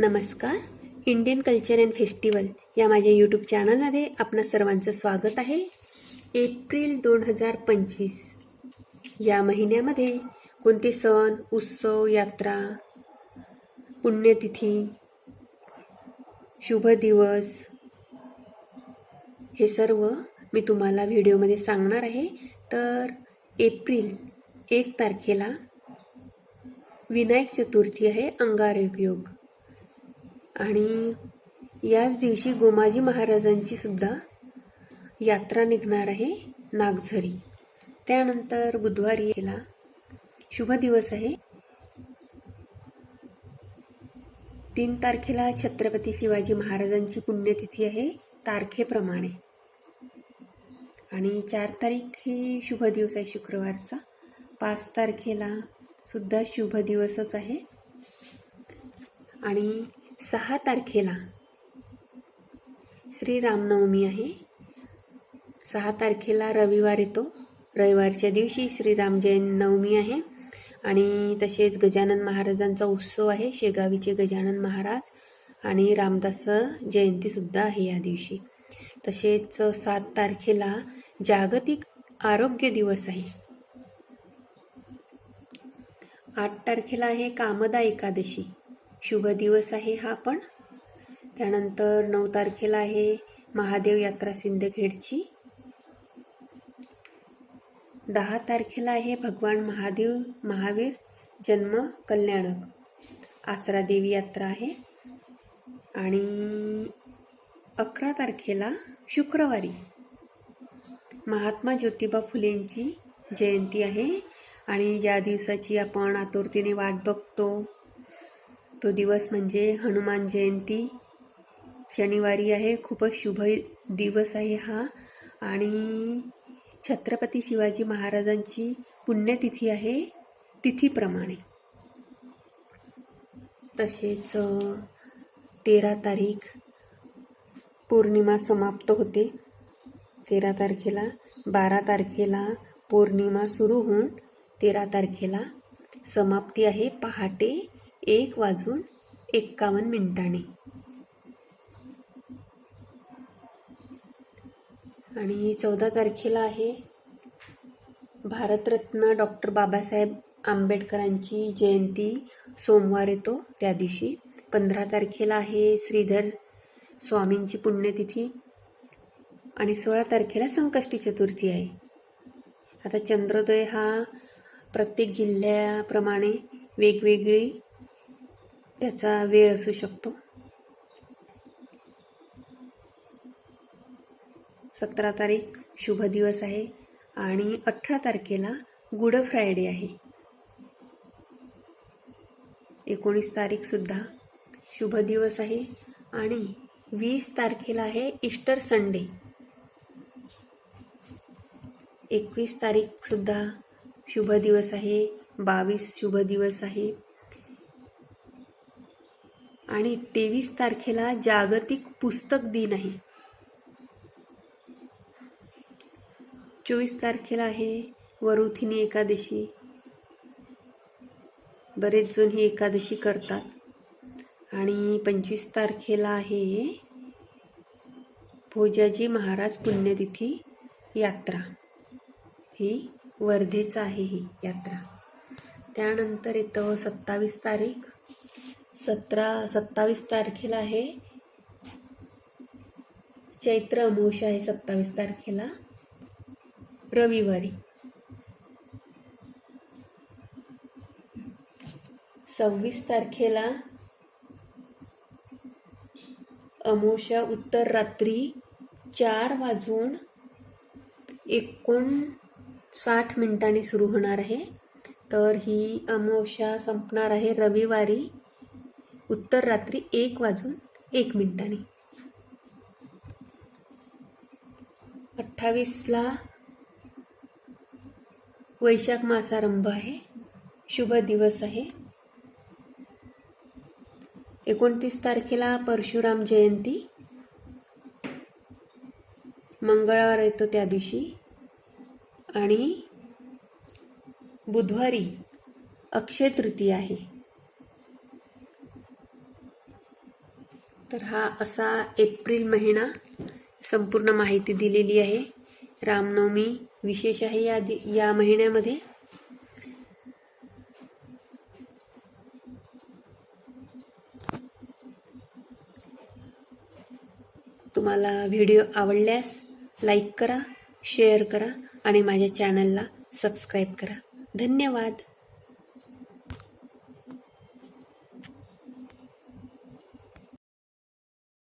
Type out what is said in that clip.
नमस्कार. Indian culture and festival या माझ्या यूट्यूब चॅनलमध्ये आपणा सर्वांचं स्वागत आहे. एप्रिल दोन हजार पंचवीस. या महिन्यामध्ये कोणते सण उत्सव यात्रा पुण्यतिथी शुभ दिवस हे सर्व मी तुम्हाला व्हिडिओमध्ये सांगणार आहे. तर एप्रिल एक तारखेला विनायक चतुर्थी आहे अंगारक योग. आणि याच दिवशी गोमाजी महाराजांची सुद्धा यात्रा निघणार आहे नागझरी. त्यानंतर बुधवारी केला शुभ दिवस आहे. तीन तारखेला छत्रपती शिवाजी महाराजांची पुण्यतिथी आहे तारखेप्रमाणे. आणि चार तारीख ही शुभ दिवस आहे शुक्रवारचा. पाच तारखेला सुद्धा शुभ दिवसच आहे. आणि सहा तारखेला. श्रीरामनवमी आहे. सहा तारखेला रविवार येतो. रविवारच्या दिवशी श्रीराम जैन नवमी आहे आणि तसेच गजानन महाराजांचा उत्सव आहे शेगावीचे गजानन महाराज आणि रामदास जयंतीसुद्धा आहे या दिवशी. तसेच सात तारखेला जागतिक आरोग्य दिवस आहे. आठ तारखेला आहे कामदा एकादशी. शुभ दिवस आहे हा पण. त्यानंतर नऊ तारखेला आहे महादेव यात्रा सिंदखेडची. दहा तारखेला आहे भगवान महादेव महावीर जन्म कल्याणक. आसरा देवी यात्रा आहे. आणि अकरा तारखेला शुक्रवारी महात्मा ज्योतिबा फुलेंची जयंती आहे. आणि ज्या दिवसाची आपण आतुरतेने वाट बघतो तो दिवस म्हणजे हनुमान जयंती. शनिवारी आहे खूपच शुभ दिवस आहे हा. आणि छत्रपती शिवाजी महाराजांची पुण्यतिथी आहे तिथीप्रमाणे. तसेच तेरा तारीख पौर्णिमा समाप्त होते. तेरा तारखेला बारा तारखेला पौर्णिमा सुरू होऊन तेरा तारखेला समाप्ती आहे पहाटे एक वाजून एक्कावन्न मिनिटांनी. आणि चौदा तारखेला आहे भारतरत्न डॉक्टर बाबासाहेब आंबेडकरांची जयंती. सोमवार येतो त्या दिवशी. पंधरा तारखेला आहे श्रीधर स्वामींची पुण्यतिथी. आणि सोळा तारखेला संकष्टी चतुर्थी आहे. आता चंद्रोदय हा प्रत्येक जिल्ह्याप्रमाणे वेगवेगळी त्याचा वेळ असू शकतो. सतरा तारीख शुभ दिवस आहे आणि अठरा तारखेला गुड फ्रायडे आहे. एकोणीस तारीखसुद्धा शुभ दिवस आहे आणि वीस तारखेला आहे इस्टर संडे. एकवीस तारीखसुद्धा शुभ दिवस आहे बावीस शुभ दिवस आहे. आणि तेवीस तारखेला जागतिक पुस्तक दिन आहे. चोवीस तारखेला आहे वरुथिनी एकादशी. बरेच जण ही एकादशी करतात. आणि पंचवीस तारखेला आहे भोजाजी महाराज पुण्यतिथी यात्रा. ही वर्धेचं आहे ही यात्रा. त्यानंतर येतं सत्तावीस तारीख. सतरा सत्तावीस तारखेला आहे. चैत्र अमोशा आहे सत्तावीस तारखेला. रविवारी. सव्वीस तारखेला अमोशा उत्तर रात्री चार वाजून एकोणसाठ मिनिटांनी सुरू होणार आहे. तर ही अमोशा संपणार आहे रविवारी. उत्तर रात्री एक वाजून एक मिनिटांनी. अठ्ठावीसला वैशाख मासारंभ आहे. शुभ दिवस आहे. एकोणतीस तारखेला परशुराम जयंती. मंगळवार येतो त्या दिवशी. आणि बुधवारी अक्षय तृतीया आहे. तर हा असा एप्रिल महिना संपूर्ण माहिती दिलेली आहे. रामनवमी विशेष आहे या दि या महिन्यामध्ये. तुम्हाला व्हिडिओ आवडल्यास लाईक करा शेअर करा आणि माझ्या चॅनलला सबस्क्राईब करा. धन्यवाद.